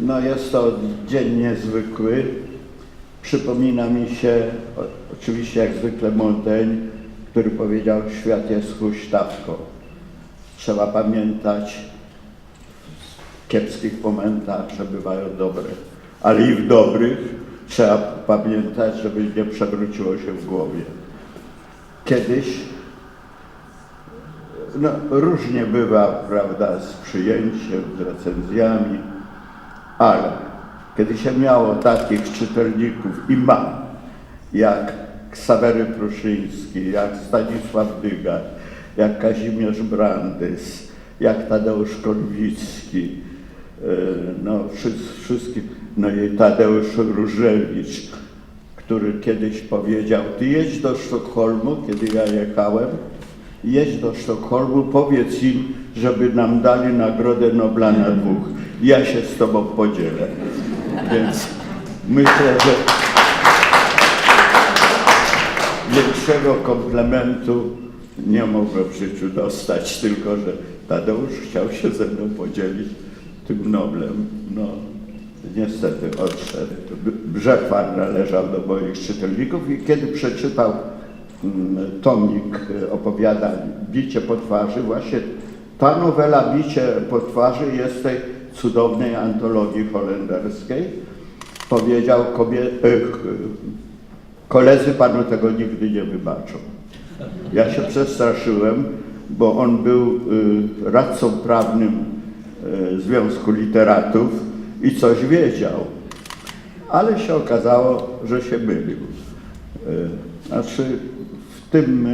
No jest to dzień niezwykły. Przypomina mi się oczywiście jak zwykle Montaigne, który powiedział świat jest huśtawką. Trzeba pamiętać w kiepskich momentach, że bywają dobre, ale i w dobrych trzeba pamiętać, żeby nie przewróciło się w głowie. Kiedyś no, różnie bywa, prawda, z przyjęciem, z recenzjami, ale kiedy się miało takich czytelników i ma, jak Ksawery Pruszyński, jak Stanisław Dygar, jak Kazimierz Brandys, jak Tadeusz Korwicki, yy, no wszystkim, no i Tadeusz Różewicz, który kiedyś powiedział, ty jedź do Sztokholmu, kiedy ja jechałem, jedź do Sztokholmu, powiedz im, żeby nam dali Nagrodę Nobla na dwóch. Ja się z tobą podzielę. Więc myślę, że większego komplementu nie mogłem w życiu dostać, tylko że Tadeusz chciał się ze mną podzielić tym Noblem. No, niestety odszedł. Brzechwar należał do moich czytelników i kiedy przeczytał mm, tomik opowiadań Bicie po twarzy, właśnie ta nowela Bicie po twarzy jest tej cudownej antologii holenderskiej. Powiedział kobie, e, koledzy panu tego nigdy nie wybaczą. Ja się przestraszyłem, bo on był y, radcą prawnym y, Związku Literatów i coś wiedział, ale się okazało, że się mylił. Znaczy, w tym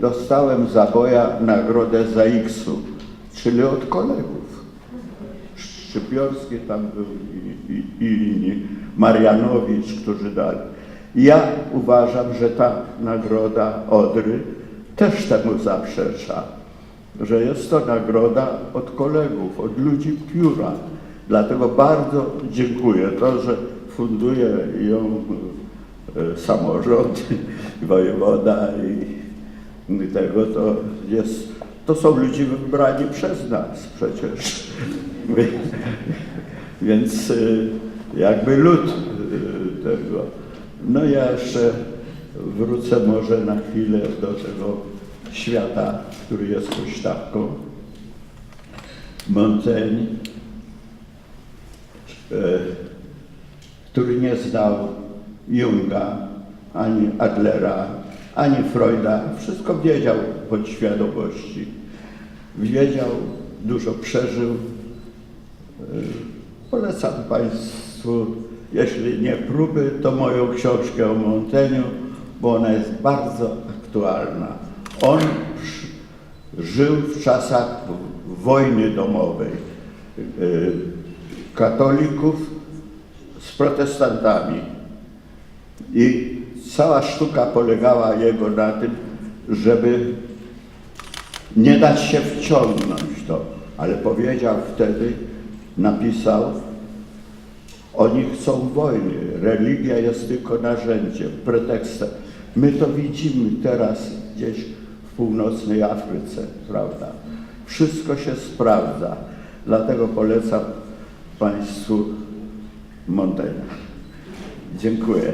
dostałem za boja nagrodę za X-u, czyli od kolegów. Szczypiorski tam był i, i, i inni, Marianowicz, którzy dali. Ja uważam, że ta nagroda Odry też temu zaprzecza, że jest to nagroda od kolegów, od ludzi pióra. Dlatego bardzo dziękuję. To, że funduje ją e, samorząd, wojewoda i i tego, to jest, to są ludzie wybrani przez nas przecież. Więc y, jakby lud y, tego. No ja jeszcze wrócę może na chwilę do tego świata, który jest huśtawką. Montaigne, e, który nie znał Junga, ani Adlera, ani Freuda. Wszystko wiedział podświadomości. Wiedział, dużo przeżył. E, Polecam Państwu, jeśli nie próby, to moją książkę o Montaigne'u, bo ona jest bardzo aktualna. On żył w czasach wojny domowej y, katolików z protestantami. I cała sztuka polegała jego na tym, żeby nie dać się wciągnąć to, ale powiedział wtedy, napisał, oni chcą wojny, religia jest tylko narzędziem, pretekstem. My to widzimy teraz gdzieś w północnej Afryce, prawda? Wszystko się sprawdza, dlatego polecam Państwu Montaigne. Dziękuję.